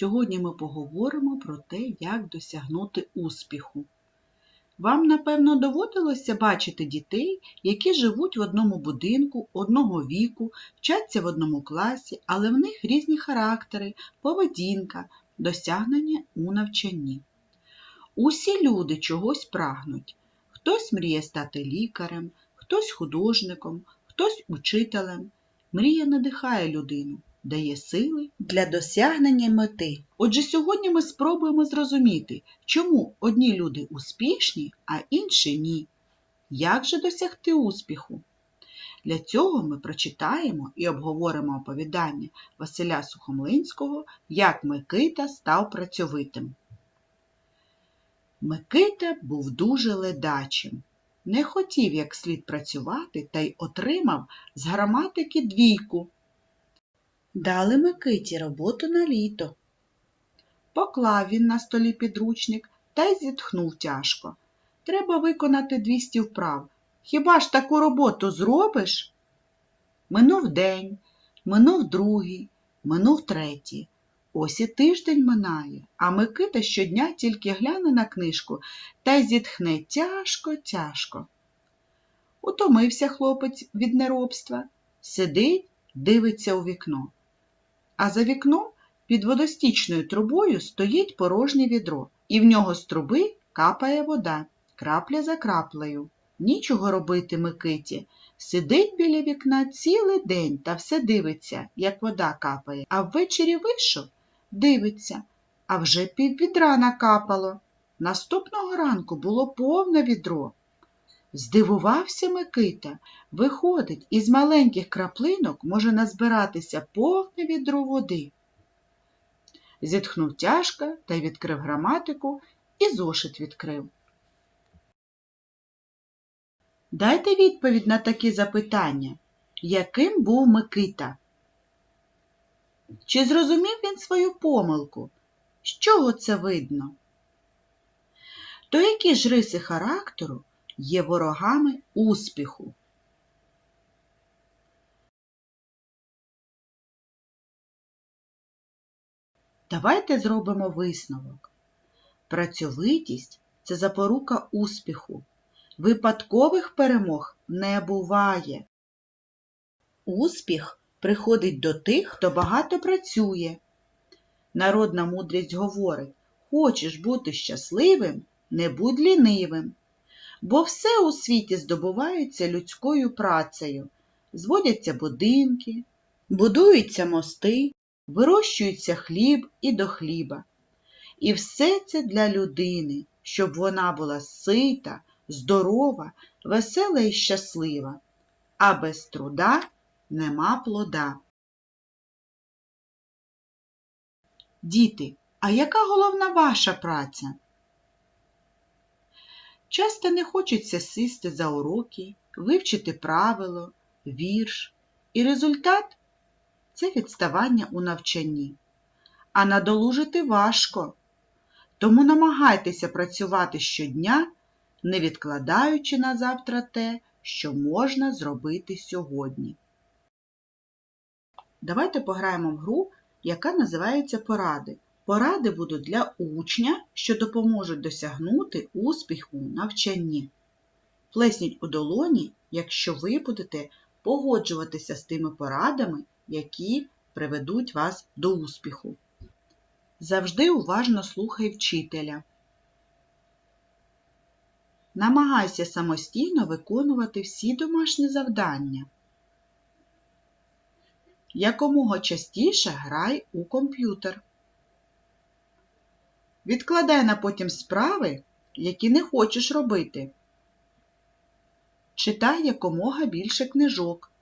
Сьогодні ми поговоримо про те, як досягнути успіху. Вам, напевно, доводилося бачити дітей, які живуть в одному будинку, одного віку, вчаться в одному класі, але в них різні характери, поведінка, досягнення у навчанні. Усі люди чогось прагнуть. Хтось мріє стати лікарем, хтось художником, хтось учителем. Мрія надихає людину, дає сили для досягнення мети. Отже, сьогодні ми спробуємо зрозуміти, чому одні люди успішні, а інші ні. Як же досягти успіху? Для цього ми прочитаємо і обговоримо оповідання Василя Сухомлинського Як Микита став працьовитим. Микита був дуже ледачим. Не хотів як слід працювати та й отримав з граматики двійку. Дали Микиті роботу на літо. Поклав він на столі підручник та й зітхнув тяжко. Треба виконати 200 вправ. Хіба ж таку роботу зробиш? Минув день, минув другий, минув третій. Ось і тиждень минає, а Микита щодня тільки гляне на книжку та й зітхне тяжко, тяжко. Утомився хлопець від неробства, сидить, дивиться у вікно. А за вікном під водостічною трубою стоїть порожнє відро, і в нього з труби капає вода, крапля за краплею. Нічого робити Микиті. Сидить біля вікна цілий день та все дивиться, як вода капає, а ввечері вийшов, дивиться, а вже пів відра накапало. Наступного ранку було повне відро. Здивувався Микита. Виходить, із маленьких краплинок може назбиратися повне відро води. Зітхнув тяжко та й відкрив граматику і зошит відкрив. Дайте відповідь на такі запитання. Яким був Микита? Чи зрозумів він свою помилку? З чого це видно? То які ж риси характеру є ворогами успіху? Давайте зробимо висновок. Працьовитість це запорука успіху. Випадкових перемог не буває. Успіх приходить до тих, хто багато працює. Народна мудрість говорить, хочеш бути щасливим, не будь лінивим. Бо все у світі здобувається людською працею. Зводяться будинки, будуються мости, вирощується хліб і до хліба. І все це для людини, щоб вона була сита, здорова, весела і щаслива, а без труда нема плода. Діти, а яка головна ваша праця? Часто не хочеться сісти за уроки, вивчити правило, вірш, і результат це відставання у навчанні. А надолужити важко, тому намагайтеся працювати щодня не відкладаючи на завтра те, що можна зробити сьогодні. Давайте пограємо в гру, яка називається поради. Поради будуть для учня, що допоможуть досягнути успіху у навчанні. Плесніть у долоні, якщо ви будете погоджуватися з тими порадами, які приведуть вас до успіху. Завжди уважно слухай вчителя. Намагайся самостійно виконувати всі домашні завдання. Якомога частіше грай у комп'ютер. Відкладай на потім справи, які не хочеш робити. Читай якомога більше книжок.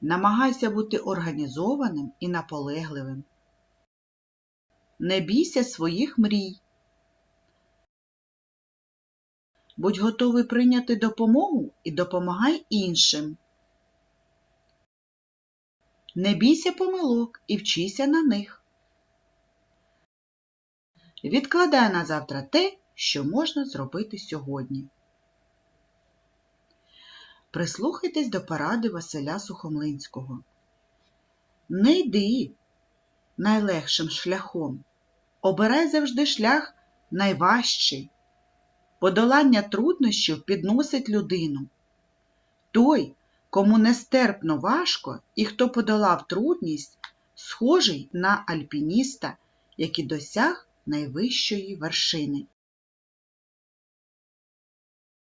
Намагайся бути організованим і наполегливим. Не бійся своїх мрій. Будь готовий прийняти допомогу і допомагай іншим. Не бійся помилок і вчися на них. Відкладай на завтра те, що можна зробити сьогодні. Прислухайтесь до поради Василя Сухомлинського. Не йди найлегшим шляхом. Обирай завжди шлях найважчий. Подолання труднощів підносить людину. Той, кому нестерпно важко і хто подолав трудність, схожий на альпініста, який досяг найвищої вершини.